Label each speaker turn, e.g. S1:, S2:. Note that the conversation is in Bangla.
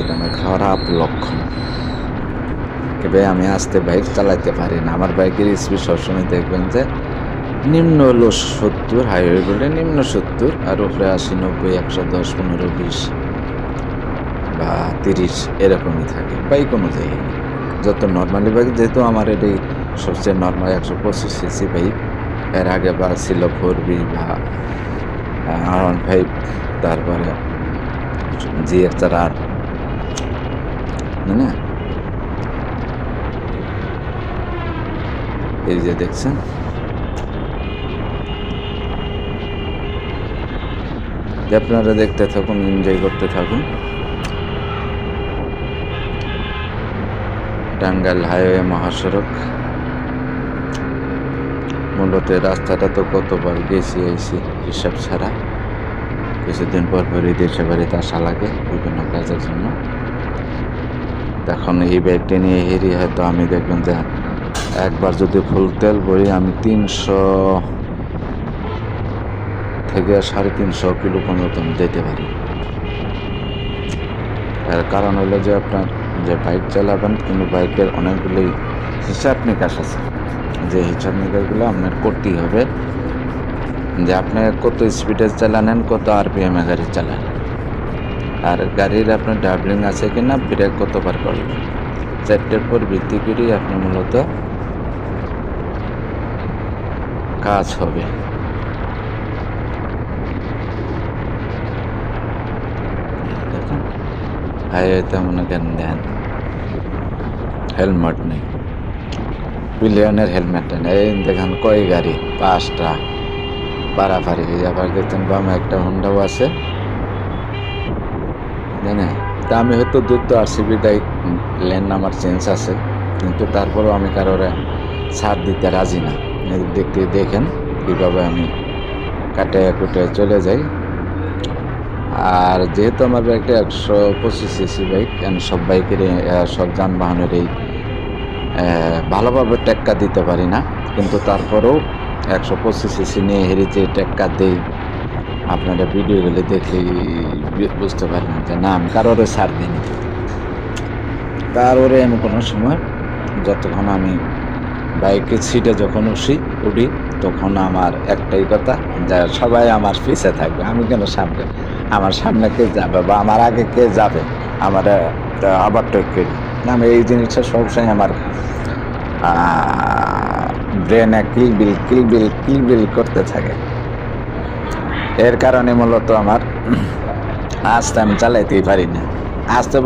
S1: এটা আমার খারাপ লক্ষণ। তবে আমি আস্তে বাইক চালাতে পারি না। আমার বাইকের স্পিড সবসময় দেখবেন যে নিম্ন হলো সত্তর হাইওয়েগুলো নিম্ন সত্তর আর উপরে আশি, নব্বই, একশো, দশ, পনেরো, বিশ বা তিরিশ এরকমই থাকে। বাইক অনুযায়ী। যত নর্মালি বাইক যেহেতু আমার এটাই সবচেয়ে নর্মাল একশো পঁচিশ সিসি বাইক এর আগে বা ছিল ফোর বি বা আর ওয়ান ফাইভ তারপরে জি এক্স আর আর না? এই যে দেখছেন? আপনারা দেখতে থাকুন এনজয় করতে থাকুন। টাঙ্গাইল হাইওয়ে মহাসড়ক। মূলত রাস্তাটা তো কতবার গেছি, আইছি, হিসাব ছাড়া। কিছুদিন পর পরই দেশে বাড়িতে আসা লাগে বিভিন্ন কাজের জন্য। তখন এই ব্যাগটি নিয়ে হেরি হয়তো আমি দেখবেন যে একবার যদি ফুল তেল ভরি আমি তিনশো থেকে সাড়ে তিনশো কিলো পর্যন্ত আমি যেতে পারি। এর কারণ হলো যে আপনার যে বাইক চালাবেন কিন্তু বাইকের অনেকগুলি হিসাব নিকাশ আছে। যে হিসাব নিকাশগুলো আপনার করতেই হবে। যে আপনি কত স্পিডে চালানেন, কত আরপিএম গাড়ি চালান। আর গাড়ির আপনার ডাবলিং আছে কিনা ব্রেক কতবার করবেন? চারটের পর ভিত্তি করেই আপনি মূলত কাজ হবে। দেখুন হাইওয়েতে মনে করেন দেন, হেলমেট নেই। বিলিয়নের হেলমেট নেই। এই দেখেন কয় গাড়ি, পাঁচটা। পারাপারি আবার দেখছেন বামে একটা হুন্ডাও আছে। জানে তা আমি হয়তো দূর তো আরসিবি দায়ী লেন আমার চেঞ্জ আছে, কিন্তু তারপরেও আমি কারোর ছাড় দিতে রাজি না। দেখতে দেখেন কীভাবে আমি কাটে কুটে চলে যাই। আর যেহেতু আমার বাইকটা একশো পঁচিশ সিসি বাইক সব বাইকের সব যানবাহনের এই ভালোভাবে টেক্কা দিতে পারি না, কিন্তু তারপরেও একশো পঁচিশ সিসি নিয়ে হেরে যে টেক্কা দেই আপনারা ভিডিওগুলো দেখলেই বু- বুঝতে পারবেন যে না, আমি কারোরে ছাড় দিইনি। তারপরে আমি কোনো সময় যতক্ষণ আমি বাইকের সিটে যখন উঠি উঠি, তখন আমার একটাই কথা যে সবাই আমার পিছে থাকবে। আমি কেন সামনে? আমার সামনে কে যাবে বা আমার আগে কে যাবে? আমার আবার টেক করি আমি এই জিনিসটা সবসময় আমার ব্রেনে কিলবিল কিলবিল কিলবিল করতে থাকে। এর কারণে মূলত আমার আস্তে আমি চালাইতেই পারি না আস্তে